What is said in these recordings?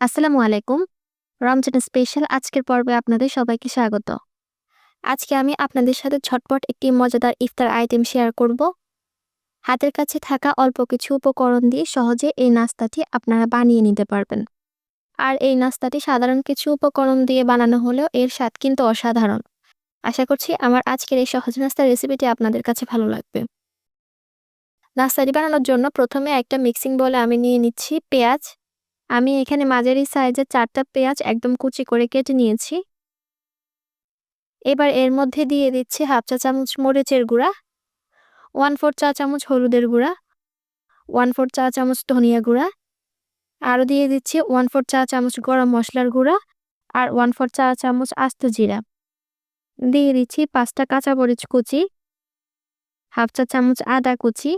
আসসালামু আলাইকুম। রমজান স্পেশাল আজকের পর্বে আপনাদের সবাইকে স্বাগত। আজকে আমি আপনাদের সাথে ঝটপট একটি মজাদার ইফতার আইটেম শেয়ার করব। হাতের কাছে থাকা অল্প কিছু উপকরণ দিয়ে সহজে এই নাস্তাটি আপনারা বানিয়ে নিতে পারবেন। আর এই নাস্তাটি সাধারণ কিছু উপকরণ দিয়ে বানানো হলেও এর স্বাদ কিন্তু অসাধারণ। আশা করছি আমার আজকের এই সহজ নাস্তার রেসিপিটি আপনাদের কাছে ভালো লাগবে। নাস্তাটি বানানোর জন্য প্রথমে একটা মিক্সিং বলে আমি নিয়ে নিচ্ছি পেঁয়াজ আমি এখানে মাঝারি সাইজের চারটা পেঁয়াজ একদম কুচি করে কেটে নিয়েছি। এবার এর মধ্যে দিয়ে দিচ্ছি হাফ চা চামচ মরিচের গুঁড়া, ওয়ান ফোর চা চামচ হলুদের গুঁড়া, ওয়ান ফোর চা চামচ ধনিয়া গুঁড়া, আরও দিয়ে দিচ্ছি ওয়ান ফোর চা চামচ গরম মশলার গুঁড়া আর ওয়ান ফোর চা চামচ আস্ত জিরা। দিয়ে দিচ্ছি পাঁচটা কাঁচামরিচ কুচি, হাফ চা চামচ আদা কুচি,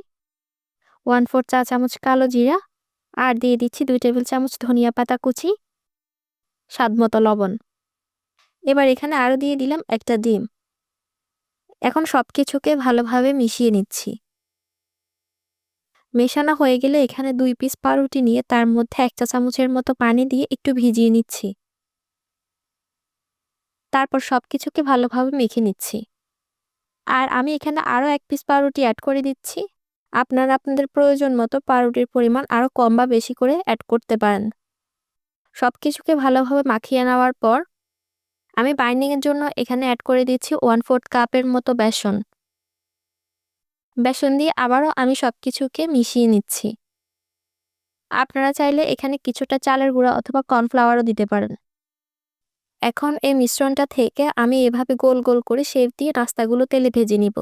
ওয়ান ফোর চা চামচ কালো জিরা আর দিয়ে দিচ্ছি দুই টেবিল চামচ ধনিয়া পাতা কুচি, স্বাদ মতো লবণ। এবার এখানে আরও দিয়ে দিলাম একটা ডিম। এখন সব কিছুকে ভালোভাবে মিশিয়ে নিচ্ছি। মেশানো হয়ে গেলে এখানে দুই পিস পাউরুটি নিয়ে তার মধ্যে এক চা চামচের মতো পানি দিয়ে একটু ভিজিয়ে নিচ্ছি। তারপর সব কিছুকে ভালোভাবে মেখে নিচ্ছি। আর আমি এখানে আরও এক পিস পাউরুটি অ্যাড করে দিচ্ছি। আপনারা আপনাদের প্রয়োজন মতো পাউরুটির পরিমাণ আরও কম বা বেশি করে অ্যাড করতে পারেন। সব কিছুকে ভালোভাবে মাখিয়ে নেওয়ার পর আমি বাইন্ডিংয়ের জন্য এখানে অ্যাড করে দিচ্ছি ওয়ান ফোর্থ কাপের মতো বেসন। বেসন দিয়ে আবারও আমি সব কিছুকে মিশিয়ে নিচ্ছি। আপনারা চাইলে এখানে কিছুটা চালের গুঁড়া অথবা কর্নফ্লাওয়ারও দিতে পারেন। এখন এই মিশ্রণটা থেকে আমি এভাবে গোল গোল করে শেপ দিয়ে নাস্তাগুলো তেলে ভেজে নিব।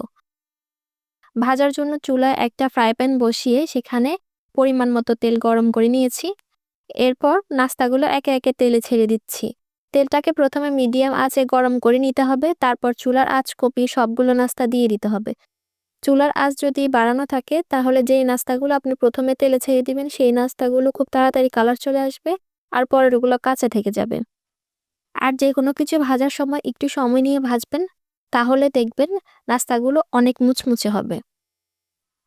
ভাজার জন্য চুলায় একটা ফ্রাই প্যান বসিয়ে সেখানে পরিমাণ মতো তেল গরম করে নিয়েছি। এরপর নাস্তাগুলো একে একে তেলে ছেড়ে দিচ্ছি। তেলটাকে প্রথমে মিডিয়াম আঁচে গরম করে নিতে হবে, তারপর চুলার আঁচ কপিয়ে সবগুলো নাস্তা দিয়ে দিতে হবে। চুলার আঁচ যদি বাড়ানো থাকে, তাহলে যেই নাস্তাগুলো আপনি প্রথমে তেলে ছেড়ে দিবেন, সেই নাস্তাগুলো খুব তাড়াতাড়ি কালার চলে আসবে আর পরেরগুলো কাঁচা থেকে যাবে। আর যে কোনো কিছু ভাজার সময় একটু সময় নিয়ে ভাজবেন। তাহলে দেখবেন নাস্তাগুলো অনেক মুচমুচে হবে।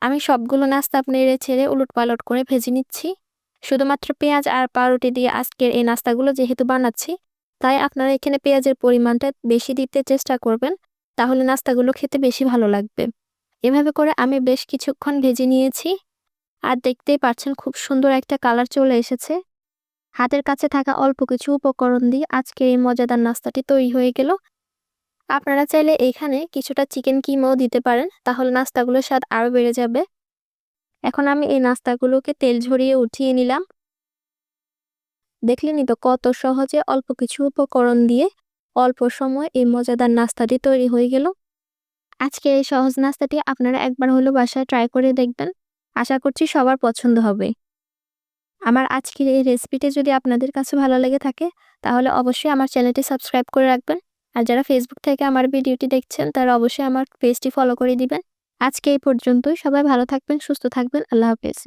আমি সবগুলো নাস্তা নেড়ে ছেড়ে উলট পালট করে ভেজে নিচ্ছি। শুধুমাত্র পেঁয়াজ আর পাউরুটি দিয়ে আজকের এই নাস্তাগুলো যেহেতু বানাচ্ছি, তাই আপনারা এখানে পেঁয়াজের পরিমাণটা বেশি দিতে চেষ্টা করবেন, তাহলে নাস্তাগুলো খেতে বেশি ভালো লাগবে। এভাবে করে আমি বেশ কিছুক্ষণ ভেজে নিয়েছি আর দেখতেই পাচ্ছেন খুব সুন্দর একটা কালার চলে এসেছে। হাতের কাছে থাকা অল্প কিছু উপকরণ দিয়ে আজকের এই মজাদার নাস্তাটি তৈরি হয়ে গেল। আপনারা চাইলে এখানে কিছুটা চিকেন কিমাও দিতে পারেন, তাহলে নাস্তাগুলোর স্বাদ আরও বেড়ে যাবে। এখন আমি এই নাস্তাগুলোকে তেল ঝরিয়ে উঠিয়ে নিলাম। দেখলেনি তো কত সহজে অল্প কিছু উপকরণ দিয়ে অল্প সময় এই মজাদার নাস্তাটি তৈরি হয়ে গেল। আজকে এই সহজ নাস্তাটি আপনারা একবার হলো বাসায় ট্রাই করে দেখবেন। আশা করছি সবার পছন্দ হবে। আমার আজকের এই রেসিপিটি যদি আপনাদের কাছে ভালো লেগে থাকে, তাহলে অবশ্যই আমার চ্যানেলটি সাবস্ক্রাইব করে রাখবেন। আর যারা ফেসবুক থেকে আমার ভিডিওটি দেখছেন, তারা অবশ্যই আমার পেজটি ফলো করে দিবেন। আজকে এই পর্যন্তই। সবাই ভালো থাকবেন, সুস্থ থাকবেন। আল্লাহ হাফেজ।